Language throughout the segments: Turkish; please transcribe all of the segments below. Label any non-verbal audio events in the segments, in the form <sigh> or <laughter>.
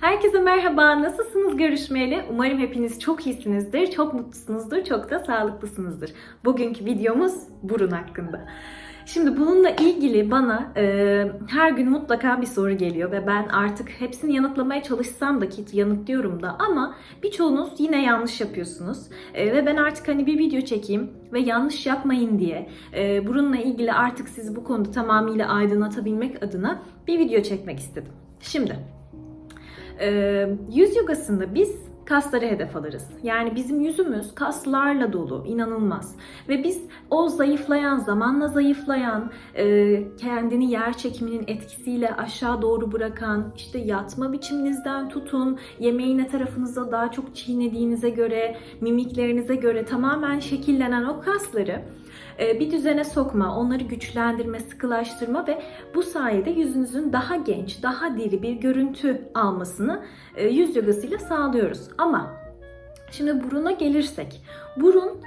Herkese merhaba, nasılsınız görüşmeyeli? Umarım hepiniz çok iyisinizdir, çok mutlusunuzdur, çok da sağlıklısınızdır. Bugünkü videomuz burun hakkında. Şimdi bununla ilgili bana e, her gün mutlaka bir soru geliyor ve ben artık hepsini yanıtlamaya çalışsam da ki yanıtlıyorum da ama birçoğunuz yine yanlış yapıyorsunuz. E, ve ben artık hani bir video çekeyim ve yanlış yapmayın diye e, burunla ilgili artık sizi bu konuda tamamıyla aydınlatabilmek adına bir video çekmek istedim. Şimdi yüz yogasında biz kasları hedef alırız. Yani bizim yüzümüz kaslarla dolu, inanılmaz. Ve biz o zayıflayan, zamanla zayıflayan, e, kendini yer çekiminin etkisiyle aşağı doğru bırakan, işte yatma biçiminizden tutun, yemeği ne tarafınıza daha çok çiğnediğinize göre, mimiklerinize göre tamamen şekillenen o kasları e, bir düzene sokma, onları güçlendirme, sıkılaştırma ve bu sayede yüzünüzün daha genç, daha diri bir görüntü almasını e, yüz yogasıyla sağlıyoruz. Ama şimdi buruna gelirsek, burun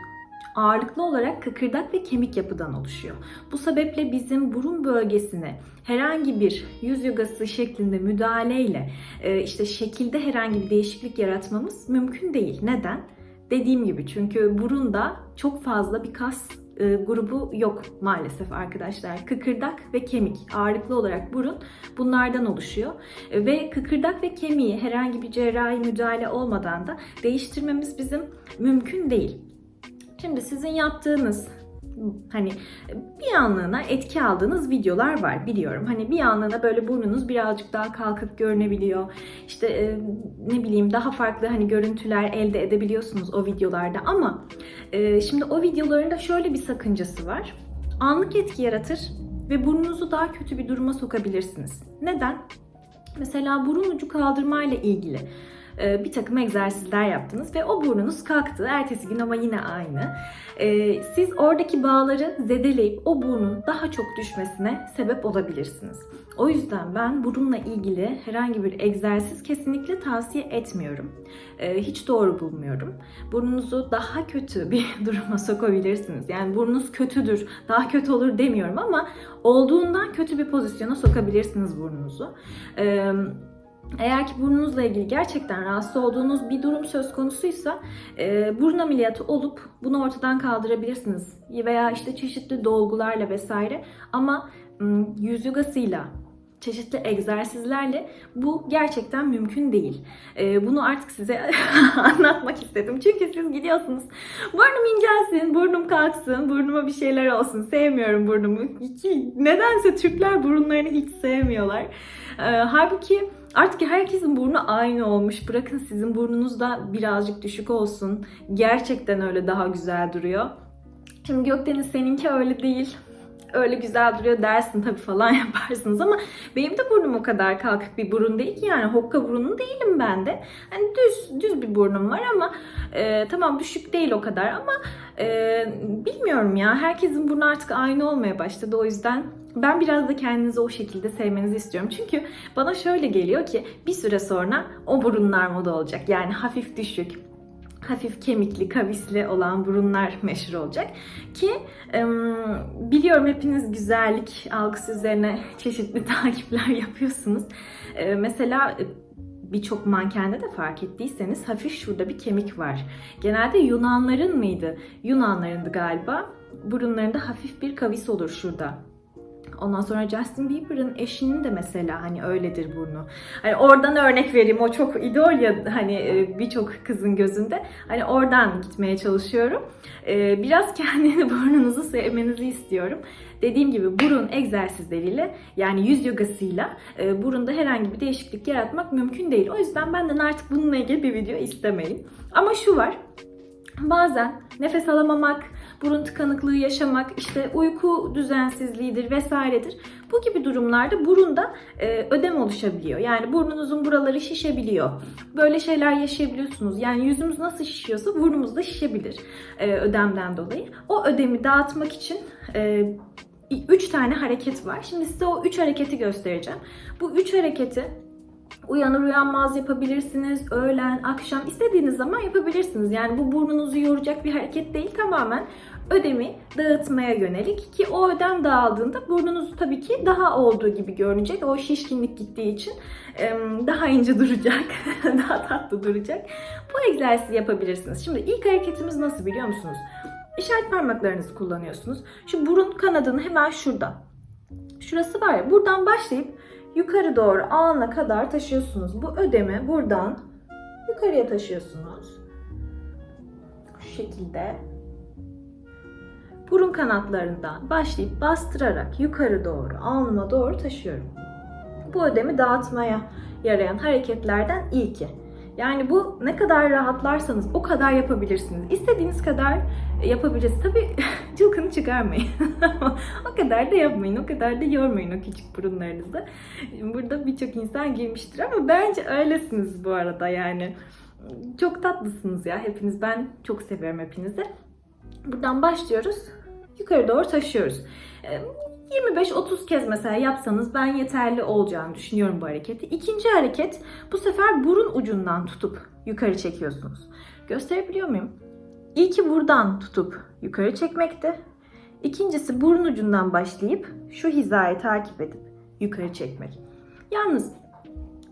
ağırlıklı olarak kıkırdak ve kemik yapıdan oluşuyor. Bu sebeple bizim burun bölgesine herhangi bir yüz yogası şeklinde müdahaleyle e, işte şekilde herhangi bir değişiklik yaratmamız mümkün değil. Neden? Dediğim gibi çünkü burunda çok fazla bir kas e, grubu yok maalesef arkadaşlar. Kıkırdak ve kemik ağırlıklı olarak burun bunlardan oluşuyor. E, ve kıkırdak ve kemiği herhangi bir cerrahi müdahale olmadan da değiştirmemiz bizim mümkün değil. Şimdi sizin yaptığınız hani bir anlığına etki aldığınız videolar var biliyorum. Hani bir anlığına böyle burnunuz birazcık daha kalkık görünebiliyor. İşte e, ne bileyim daha farklı hani görüntüler elde edebiliyorsunuz o videolarda ama e, şimdi o videoların da şöyle bir sakıncası var. Anlık etki yaratır ve burnunuzu daha kötü bir duruma sokabilirsiniz. Neden? Mesela burun ucu kaldırma ile ilgili e, bir takım egzersizler yaptınız ve o burnunuz kalktı. Ertesi gün ama yine aynı. E, siz oradaki bağları zedeleyip o burnun daha çok düşmesine sebep olabilirsiniz. O yüzden ben burunla ilgili herhangi bir egzersiz kesinlikle tavsiye etmiyorum. E, hiç doğru bulmuyorum. Burnunuzu daha kötü <laughs> bir duruma sokabilirsiniz. Yani burnunuz kötüdür, daha kötü olur demiyorum ama olduğundan kötü bir pozisyona sokabilirsiniz burnunuzu. Eğer ki burnunuzla ilgili gerçekten rahatsız olduğunuz bir durum söz konusuysa e, burun ameliyatı olup bunu ortadan kaldırabilirsiniz. Veya işte çeşitli dolgularla vesaire ama yüz yogasıyla çeşitli egzersizlerle bu gerçekten mümkün değil. Ee, bunu artık size <laughs> anlatmak istedim. Çünkü siz gidiyorsunuz. Burnum incelsin, burnum kalksın, burnuma bir şeyler olsun. Sevmiyorum burnumu. Nedense Türkler burunlarını hiç sevmiyorlar. Ee, halbuki Artık herkesin burnu aynı olmuş. Bırakın sizin burnunuz da birazcık düşük olsun. Gerçekten öyle daha güzel duruyor. Şimdi Gökdeniz seninki öyle değil öyle güzel duruyor dersin tabii falan <laughs> yaparsınız ama benim de burnum o kadar kalkık bir burun değil ki yani hokka burnu değilim ben de. Hani düz düz bir burnum var ama e, tamam düşük değil o kadar ama e, bilmiyorum ya herkesin burnu artık aynı olmaya başladı o yüzden ben biraz da kendinizi o şekilde sevmenizi istiyorum. Çünkü bana şöyle geliyor ki bir süre sonra o burunlar moda olacak. Yani hafif düşük, hafif kemikli, kavisli olan burunlar meşhur olacak. Ki biliyorum hepiniz güzellik algısı üzerine çeşitli <laughs> takipler yapıyorsunuz. Mesela birçok mankende de fark ettiyseniz hafif şurada bir kemik var. Genelde Yunanların mıydı? Yunanlarındı galiba. Burunlarında hafif bir kavis olur şurada. Ondan sonra Justin Bieber'ın eşinin de mesela hani öyledir burnu. Hani oradan örnek vereyim. O çok idol ya hani e, birçok kızın gözünde. Hani oradan gitmeye çalışıyorum. E, biraz kendini <laughs> burnunuzu sevmenizi istiyorum. Dediğim gibi burun egzersizleriyle yani yüz yogasıyla e, burunda herhangi bir değişiklik yaratmak mümkün değil. O yüzden benden artık bununla ilgili bir video istemeyin. Ama şu var. Bazen nefes alamamak, burun tıkanıklığı yaşamak, işte uyku düzensizliğidir vesairedir. Bu gibi durumlarda burunda e, ödem oluşabiliyor. Yani burnunuzun buraları şişebiliyor. Böyle şeyler yaşayabiliyorsunuz. Yani yüzümüz nasıl şişiyorsa burnumuz da şişebilir e, ödemden dolayı. O ödemi dağıtmak için e, 3 tane hareket var. Şimdi size o 3 hareketi göstereceğim. Bu 3 hareketi Uyanır uyanmaz yapabilirsiniz. Öğlen, akşam istediğiniz zaman yapabilirsiniz. Yani bu burnunuzu yoracak bir hareket değil. Tamamen ödemi dağıtmaya yönelik ki o ödem dağıldığında burnunuz tabii ki daha olduğu gibi görünecek. O şişkinlik gittiği için daha ince duracak, <laughs> daha tatlı duracak. Bu egzersizi yapabilirsiniz. Şimdi ilk hareketimiz nasıl biliyor musunuz? İşaret parmaklarınızı kullanıyorsunuz. Şu burun kanadını hemen şurada. Şurası var ya buradan başlayıp yukarı doğru alana kadar taşıyorsunuz. Bu ödemi buradan yukarıya taşıyorsunuz. Şu şekilde. Burun kanatlarından başlayıp bastırarak yukarı doğru, alnıma doğru taşıyorum. Bu ödemi dağıtmaya yarayan hareketlerden ilki. Yani bu ne kadar rahatlarsanız o kadar yapabilirsiniz. İstediğiniz kadar yapabilirsiniz. Tabii <laughs> cılkını çıkarmayın. <laughs> o kadar da yapmayın. O kadar da yormayın o küçük burunlarınızı. Burada birçok insan girmiştir ama bence öylesiniz bu arada yani. Çok tatlısınız ya hepiniz. Ben çok seviyorum hepinizi. Buradan başlıyoruz. Yukarı doğru taşıyoruz. Ee, 25-30 kez mesela yapsanız ben yeterli olacağını düşünüyorum bu hareketi. İkinci hareket bu sefer burun ucundan tutup yukarı çekiyorsunuz. Gösterebiliyor muyum? İlki buradan tutup yukarı çekmekte. İkincisi burun ucundan başlayıp şu hizayı takip edip yukarı çekmek. Yalnız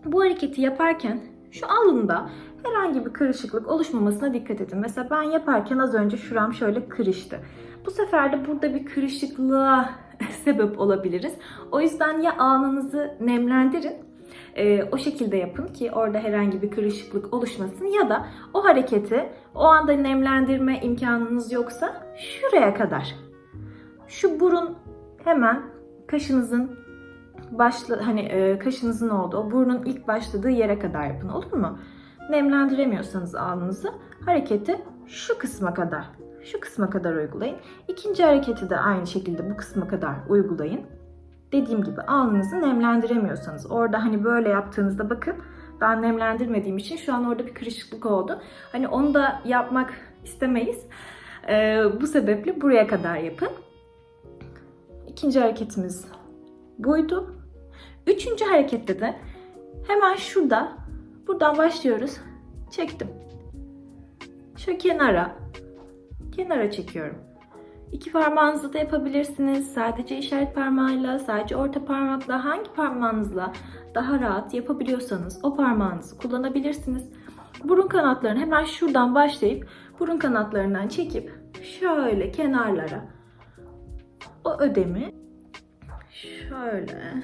bu hareketi yaparken şu alında herhangi bir kırışıklık oluşmamasına dikkat edin. Mesela ben yaparken az önce şuram şöyle kırıştı. Bu sefer de burada bir kırışıklığa sebep olabiliriz. O yüzden ya alnınızı nemlendirin, e, o şekilde yapın ki orada herhangi bir kırışıklık oluşmasın ya da o hareketi o anda nemlendirme imkanınız yoksa şuraya kadar. Şu burun hemen kaşınızın başlı hani e, kaşınızın olduğu, burnun ilk başladığı yere kadar yapın olur mu? Nemlendiremiyorsanız alnınızı hareketi şu kısma kadar, şu kısma kadar uygulayın. İkinci hareketi de aynı şekilde bu kısma kadar uygulayın. Dediğim gibi alnınızı nemlendiremiyorsanız orada hani böyle yaptığınızda bakın ben nemlendirmediğim için şu an orada bir kırışıklık oldu. Hani onu da yapmak istemeyiz. Ee, bu sebeple buraya kadar yapın. İkinci hareketimiz buydu. Üçüncü harekette de hemen şurada buradan başlıyoruz. Çektim. Şu kenara kenara çekiyorum. İki parmağınızla da yapabilirsiniz. Sadece işaret parmağıyla, sadece orta parmakla, hangi parmağınızla daha rahat yapabiliyorsanız o parmağınızı kullanabilirsiniz. Burun kanatlarını hemen şuradan başlayıp burun kanatlarından çekip şöyle kenarlara o ödemi şöyle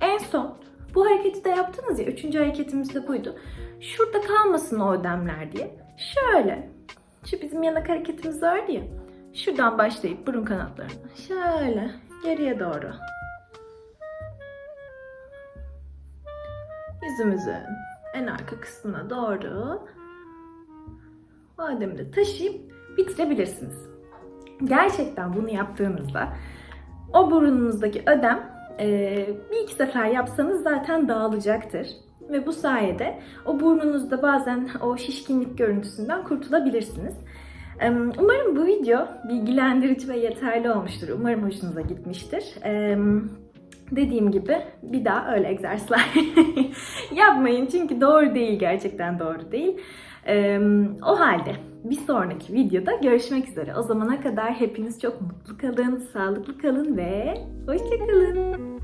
en son bu hareketi de yaptınız ya. Üçüncü hareketimiz de buydu. Şurada kalmasın o ödemler diye. Şöyle. Şu bizim yanak hareketimiz vardı ya. Şuradan başlayıp burun kanatlarını şöyle geriye doğru. Yüzümüzün en arka kısmına doğru o de taşıyıp bitirebilirsiniz. Gerçekten bunu yaptığınızda o burnunuzdaki ödem bir iki sefer yapsanız zaten dağılacaktır. Ve bu sayede o burnunuzda bazen o şişkinlik görüntüsünden kurtulabilirsiniz. Umarım bu video bilgilendirici ve yeterli olmuştur. Umarım hoşunuza gitmiştir. Dediğim gibi bir daha öyle egzersizler <laughs> yapmayın çünkü doğru değil gerçekten doğru değil. O halde bir sonraki videoda görüşmek üzere. O zamana kadar hepiniz çok mutlu kalın, sağlıklı kalın ve hoşçakalın.